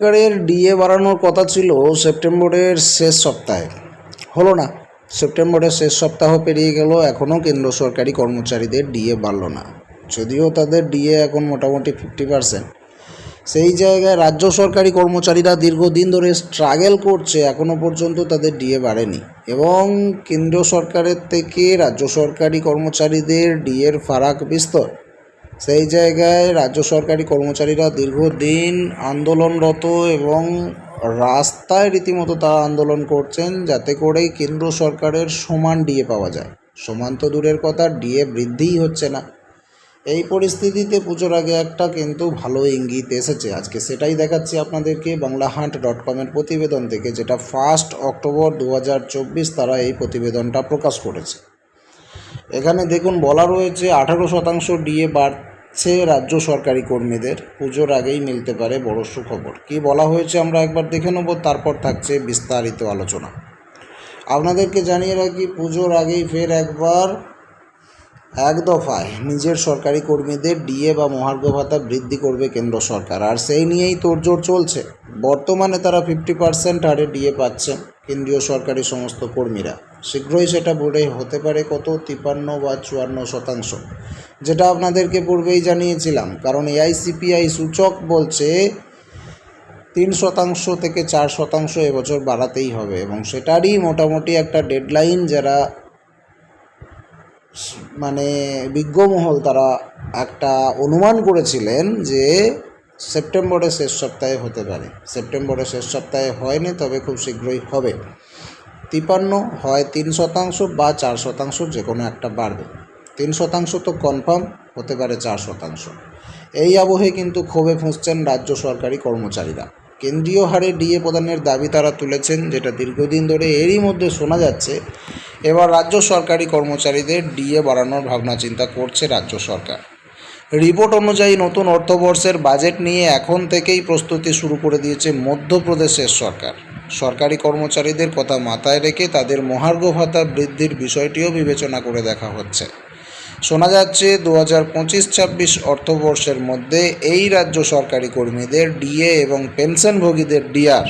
সরকারের ডিএ বাড়ানোর কথা ছিল সেপ্টেম্বরের শেষ সপ্তাহে। হলো না, সেপ্টেম্বরের শেষ সপ্তাহ পেরিয়ে গেল এখনও কেন্দ্র সরকারি কর্মচারীদের ডিএ বাড়ল না। যদিও তাদের ডিএ এখন মোটামুটি ফিফটি পার্সেন্ট। সেই জায়গায় রাজ্য সরকারি কর্মচারীরা দীর্ঘদিন ধরে স্ট্রাগেল করছে এখনও পর্যন্ত তাদের ডিএ বাড়েনি। এবং কেন্দ্র সরকারের থেকে রাজ্য সরকারি কর্মচারীদের ডিএর ফারাক বিস্তর। সেই জায়গায় রাজ্য সরকারি কর্মচারীরা দীর্ঘদিন আন্দোলনরত এবং রাস্তায় রীতিমতো তারা আন্দোলন করছেন যাতে করে কেন্দ্র সরকারের সমান ডিএ পাওয়া যায়। সমান তো দূরের কথা, ডিএ বৃদ্ধিই হচ্ছে না। এই পরিস্থিতিতে পুজোর আগে একটা কিন্তু ভালো ইঙ্গিত এসেছে। আজকে সেটাই দেখাচ্ছি আপনাদেরকে বাংলা হান্ট ডট কমের প্রতিবেদন থেকে, যেটা ফার্স্ট অক্টোবর দু হাজার চব্বিশ তারা এই প্রতিবেদনটা প্রকাশ করেছে। এখানে দেখুন, বলা রয়েছে আঠারো শতাংশ ডিএ বাড়ছে রাজ্য সরকারি কর্মীদের পুজোর আগেই মিলতে পারে বড় সুখবর। কি বলা হয়েছে আমরা একবার দেখে নেব, তারপর থাকছে বিস্তারিত আলোচনা। আপনাদেরকে জানিয়ে রাখি, পুজোর আগেই ফের একবার এক দফায় নিজের সরকারি কর্মীদের ডিএ বা মহার্ঘ ভাতা বৃদ্ধি করবে কেন্দ্র সরকার। আর সেই নিয়েই তোড়জোড় চলছে। বর্তমানে তারা ফিফটি পার্সেন্ট হারে ডিএ পাচ্ছেন কেন্দ্রীয় সরকারি সমস্ত কর্মীরা। শীঘ্রই সেটা বোর্ডে হতে পারে কত? তিপান্ন বা চুয়ান্ন শতাংশ। যেটা আপনাদেরকে পূর্বেই জানিয়েছিলাম, কারণ এআইসিপিআই সূচক বলছে তিন শতাংশ থেকে চার শতাংশ এবছর বাড়াতেই হবে এবং সেটারই মোটামুটি একটা ডেডলাইন যারা মানে বিজ্ঞমহল তারা একটা অনুমান করেছিলেন যে সেপ্টেম্বরের শেষ সপ্তাহে হতে পারে। সেপ্টেম্বরের শেষ সপ্তাহে হয়নি, তবে খুব শীঘ্রই হবে। তিপান্ন হয় তিন শতাংশ বা চার শতাংশ যে কোনো একটা বাড়বে। তিন শতাংশ তো কনফার্ম হতে পারে চার শতাংশ। এই আবহে কিন্তু ক্ষোভে ফুঁসছেন রাজ্য সরকারি কর্মচারীরা। কেন্দ্রীয় হারে ডিএ প্রদানের দাবি তারা তুলেছেন, যেটা দীর্ঘদিন ধরে এরই মধ্যে শোনা যাচ্ছে। এবার রাজ্য সরকারি কর্মচারীদের ডিএ বাড়ানোর ভাবনা চিন্তা করছে রাজ্য সরকার। রিপোর্ট অনুযায়ী নতুন অর্থবর্ষের বাজেট নিয়ে এখন থেকেই প্রস্তুতি শুরু করে দিয়েছে মধ্যপ্রদেশের সরকার। সরকারি কর্মচারীদের কথা মাথায় রেখে তাদের মহার্ঘ ভাতা বৃদ্ধির বিষয়টিও বিবেচনা করে দেখা হচ্ছে। শোনা যাচ্ছে দু হাজার পঁচিশ ছাব্বিশ অর্থবর্ষের মধ্যে এই রাজ্য সরকারি কর্মীদের ডিএ এবং পেনশনভোগীদের ডিআর।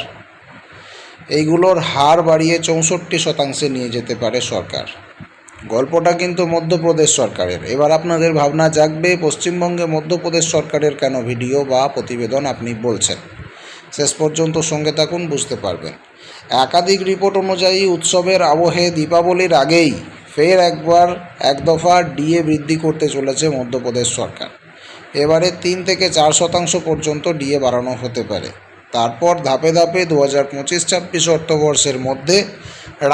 এইগুলোর হার বাড়িয়ে চৌষট্টি শতাংশে নিয়ে যেতে পারে সরকার। গল্পটা কিন্তু মধ্যপ্রদেশ সরকারের। এবার আপনাদের ভাবনা জাগবে, পশ্চিমবঙ্গে মধ্যপ্রদেশ সরকারের কেন ভিডিও বা প্রতিবেদন আপনি বলছেন? শেষ পর্যন্ত সঙ্গে থাকুন, বুঝতে পারবেন। একাধিক রিপোর্ট অনুযায়ী উৎসবের আবহে দীপাবলির আগেই ফের একবার এক দফা ডিএ বৃদ্ধি করতে চলেছে মধ্যপ্রদেশ সরকার। এবারে তিন থেকে চার শতাংশ পর্যন্ত ডিএ বাড়ানো হতে পারে। তারপর ধাপে ধাপে দু হাজার পঁচিশ ছাব্বিশ অর্থবর্ষের মধ্যে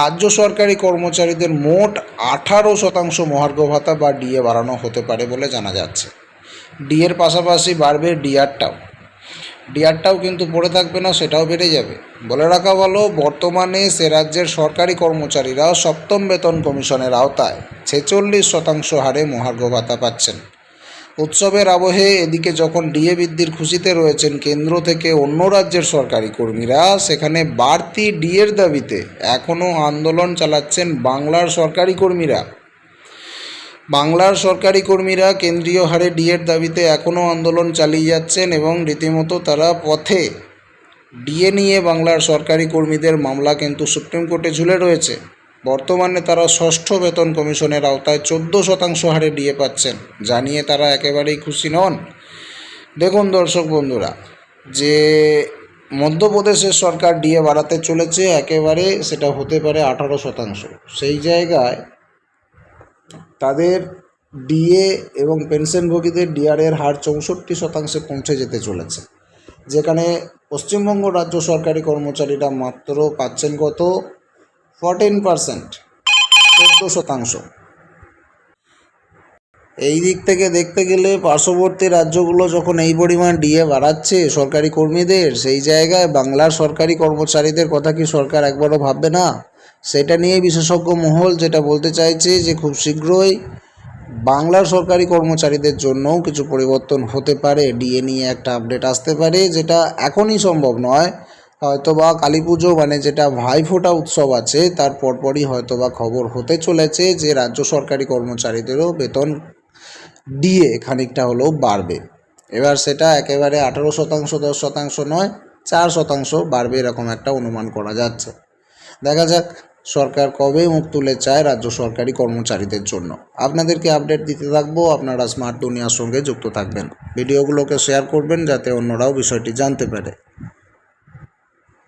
রাজ্য সরকারি কর্মচারীদের মোট আঠারো শতাংশ মহার্ঘ ভাতা বা ডিএ বাড়ানো হতে পারে বলে জানা যাচ্ছে। ডিএর পাশাপাশি বাড়বে ডিআরটাও। ডিআরটাও কিন্তু পড়ে থাকবে না, সেটাও বেড়ে যাবে। বলে রাখা ভালো, বর্তমানে সে রাজ্যের সরকারি কর্মচারীরা সপ্তম বেতন কমিশনের আওতায় ছেচল্লিশ শতাংশ হারে মহার্ঘ ভাতা পাচ্ছেন। উৎসবের আবহে এদিকে যখন ডিএ বৃদ্ধির খুশিতে রয়েছেন কেন্দ্র থেকে অন্য রাজ্যের সরকারি কর্মীরা, সেখানে বাড়তি ডিএর দাবিতে এখনও আন্দোলন চালাচ্ছেন বাংলার সরকারি কর্মীরা। বাংলার সরকারি কর্মীরা কেন্দ্রীয় হারে ডিএর দাবিতে এখনও আন্দোলন চালিয়ে যাচ্ছেন এবং রীতিমতো তারা পথে ডিএ নিয়ে বাংলার সরকারি কর্মীদের মামলা কিন্তু সুপ্রিম কোর্টে ঝুলে রয়েছে। বর্তমানে তারা ষষ্ঠ বেতন কমিশনের আওতায় চোদ্দ শতাংশ হারে ডিএ পাচ্ছেন জানিয়ে তারা একেবারেই খুশি নন। দেখুন দর্শক বন্ধুরা, যে মধ্যপ্রদেশের সরকার ডিএ বাড়াতে চলেছে, একেবারে সেটা হতে পারে আঠারো শতাংশ। সেই জায়গায় তাদের ডিএ এবং পেনশনভোগীদের ডিআরের হার চৌষট্টি শতাংশে পৌঁছে যেতে চলেছে। যেখানে পশ্চিমবঙ্গ রাজ্য সরকারি কর্মচারীরা মাত্র পাচ্ছেন কত? ফরটিন পারসেন্ট, চোদ্দ শতাংশ। এই দিক থেকে দেখতে গেলে পার্শ্ববর্তী রাজ্যগুলো যখন এই পরিমাণ ডিএ বাড়াচ্ছে সরকারি কর্মীদের, সেই জায়গায় বাংলার সরকারি কর্মচারীদের কথা কি সরকার একবারও ভাববে না? সেটা নিয়ে বিশেষজ্ঞ মহল যেটা বলতে চাইছে যে খুব শীঘ্রই বাংলার সরকারি কর্মচারীদের জন্যও কিছু পরিবর্তন হতে পারে। ডিএ নিয়ে একটা আপডেট আসতে পারে, যেটা এখনই সম্ভব নয়। হয়তোবা কালী পুজো মানে যেটা ভাইফোঁটা উৎসব আছে, তার পরপরই হয়তোবা খবর হতে চলেছে যে রাজ্য সরকারি কর্মচারীদেরও বেতন দিয়ে খানিকটা হলেও বাড়বে। এবার সেটা একেবারে আঠারো শতাংশ, দশ শতাংশ নয়, চার শতাংশ বাড়বে এরকম একটা অনুমান করা যাচ্ছে। দেখা যাক সরকার কবে মুখ তুলে চায় রাজ্য সরকারি কর্মচারীদের জন্য? আপনাদেরকে আপডেট দিতে থাকব, আপনারা স্মার্ট দুনিয়ার সঙ্গে যুক্ত থাকবেন। ভিডিওগুলোকে শেয়ার করবেন, যাতে অন্যরাও বিষয়টি জানতে পারে।